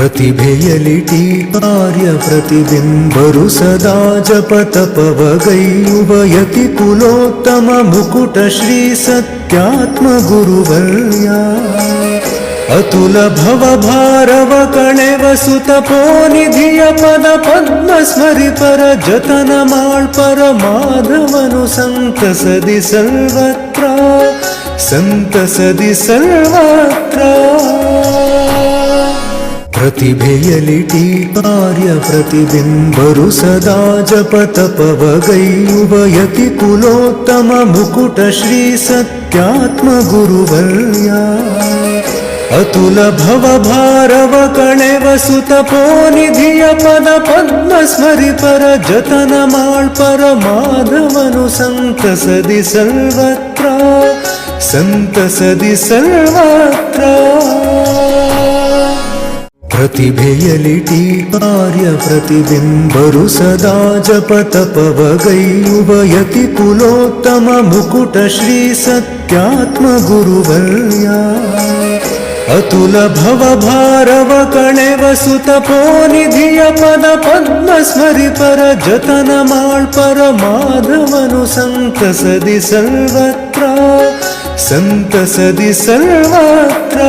ಪ್ರತಿಭೆಯಲಿಟಿ ಕಾರ್ಯ ಪ್ರತಿಬಿಂಬರು ಸದಾ ಜಪ ತಪವಗೈಯುವಯತಿ ಕುಲೋತ್ತಮ ಮುಕುಟ ಶ್ರೀ ಸತ್ಯಾತ್ಮ ಗುರುವರ್ಯ ಅತುಲ ಭವ ಭಾರವ ಕಳೆವ ಸುತ ನಿಧಿಯ ಪದ ಪದ್ಮ ಸ್ಮರಿ ಪರ ಜತನ ಮಾಳ್ಪರ ಮಾಧವನು ಸಂತಸದಿ ಸರ್ವತ್ರ ಸಂತಸದಿ ಸರ್ವತ್ರ ಪ್ರತಿಭೆಯಲಿಟಿ ಕಾರ್ಯ ಪ್ರತಿಬಿಂಬರು ಸದಾ ಜಪ ತಪವಗೈಯುವಯತಿ ಕುಲೋತ್ತಮ ಮುಕುಟ ಶ್ರೀ ಸತ್ಯಾತ್ಮ ಗುರುವರ್ಯ ಅತುಲ ಭವ ಭಾರವ ಕಳೆವ ಸುತ ನಿಧಿಯ ಪದ ಪದ್ಮ ಸ್ಮರಿ ಪರ ಜತನ ಮಾಳ್ಪರ ಮಾಧವನು ಸಂತಸದಿ ಸರ್ವತ್ರ ಸಂತಸದಿ ಸರ್ವತ್ರ ಪ್ರತಿಭೆಯಲಿಟಿ ಕಾರ್ಯ ಪ್ರತಿಬಿಂಬರು ಸದಾ ಜಪ ತಪವಗೈಯುವಯತಿ ಕುಲೋತ್ತಮ ಮುಕುಟ ಶ್ರೀ ಸತ್ಯಾತ್ಮ ಗುರುವರ್ಯ ಅತುಲ ಭವ ಭಾರವ ಕಳೆವ ಸುತ ನಿಧಿಯ ಪದ ಪದ್ಮ ಸ್ಮರಿ ಪರ ಜತನ ಮಾಳ್ಪರ ಮಾಧವನು ಸಂತಸದಿ ಸರ್ವತ್ರ ಸಂತಸದಿ ಸರ್ವತ್ರ